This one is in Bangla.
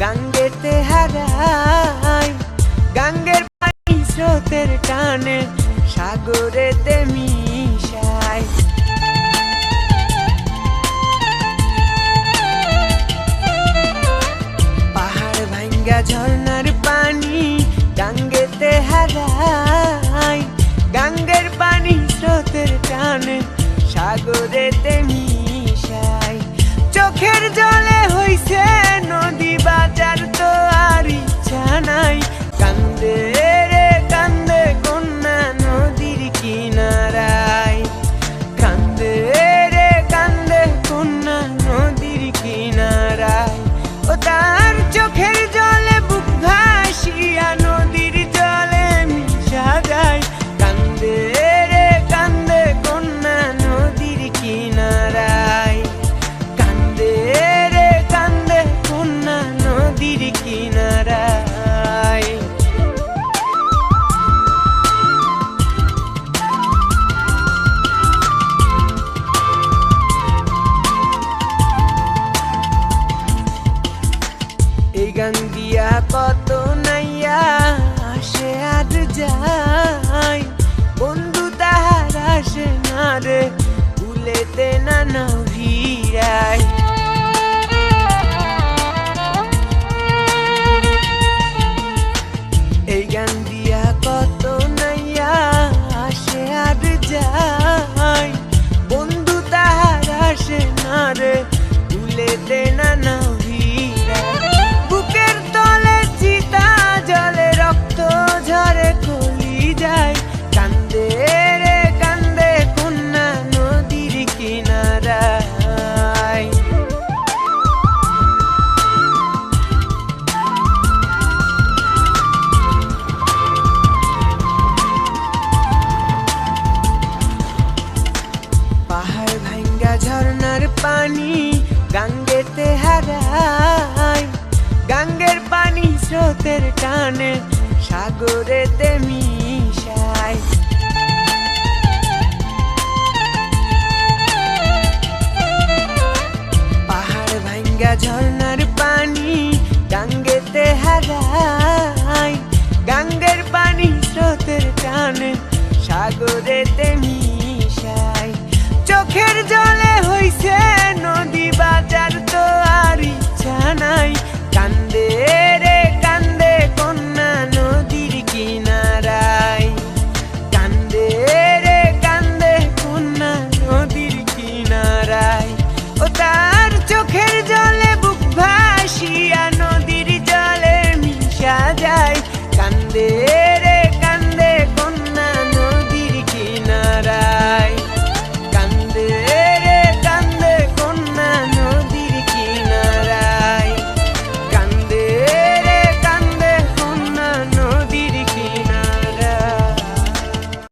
গাঙ্গেতে হারাই। গাঙ্গের পানি স্রোতের টানে সাগরেতে মিশায় পাহাড় ভাঙ্গা ঝর্ণার পানি গাঙ্গেতে হারাই। গাঙ্গের পানি স্রোতের টানে সাগরেতে মিশাই গান দিয়া কত নাইয়া আসে আর যায়। বন্ধু তাহার আসে না রে, ভুলেতে না না স্রোতের টানে সাগরেতে মিশায়। পাহাড় ভাঙ্গা ঝর্ণার পানি গাঙ্গেতে হারাই গাঙ্গের পানি স্রোতের টানে সাগরেতে মিশাই চোখের জলে হইছে